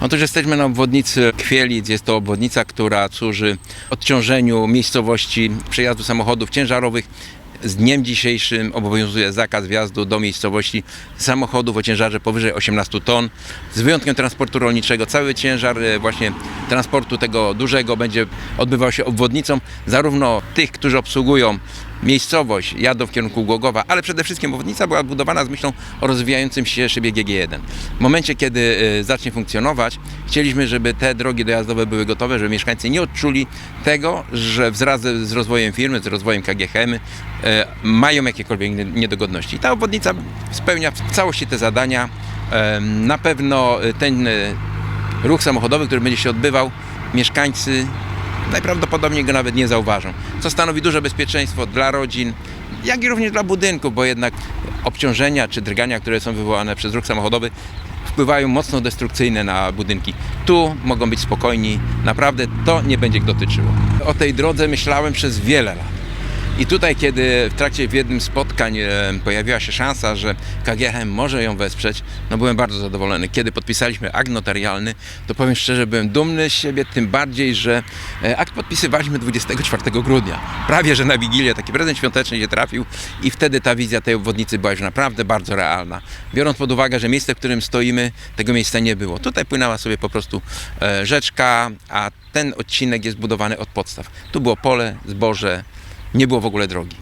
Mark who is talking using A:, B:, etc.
A: Otóż jesteśmy na obwodnicy Kwielic. Jest to obwodnica, która służy odciążeniu miejscowości przejazdu samochodów ciężarowych. Z dniem dzisiejszym obowiązuje zakaz wjazdu do miejscowości samochodów o ciężarze powyżej 18 ton. Z wyjątkiem transportu rolniczego, cały ciężar e, właśnie transportu tego dużego będzie odbywał się obwodnicą zarówno tych, którzy obsługują miejscowość, jadą w kierunku Głogowa, ale przede wszystkim obwodnica była budowana z myślą o rozwijającym się szybie GG1. W momencie, kiedy e, zacznie funkcjonować, chcieliśmy, żeby te drogi dojazdowe były gotowe, żeby mieszkańcy nie odczuli tego, że wraz z rozwojem firmy, z rozwojem KGHM mają jakiekolwiek nie- niedogodności. Ta obwodnica spełnia w całości te zadania. E, Na pewno e, ten e, ruch samochodowy, który będzie się odbywał, mieszkańcy najprawdopodobniej go nawet nie zauważą, co stanowi duże bezpieczeństwo dla rodzin, jak i również dla budynków, bo jednak obciążenia czy drgania, które są wywołane przez ruch samochodowy, wpływają mocno destrukcyjne na budynki. Tu mogą być spokojni, naprawdę to nie będzie ich dotyczyło. O tej drodze myślałem przez wiele lat. I tutaj, kiedy w trakcie w jednym spotkań e, pojawiła się szansa, że KGHM może ją wesprzeć, no byłem bardzo zadowolony. Kiedy podpisaliśmy akt notarialny, to powiem szczerze, byłem dumny z siebie, tym bardziej, że e, akt podpisywaliśmy 24 grudnia. Prawie, że na Wigilię taki prezent świąteczny się trafił i wtedy ta wizja tej obwodnicy była już naprawdę bardzo realna. Biorąc pod uwagę, że miejsce, w którym stoimy, tego miejsca nie było. Tutaj płynęła sobie po prostu e, rzeczka, a ten odcinek jest budowany od podstaw. Tu było pole, zboże, nie było w ogóle drogi.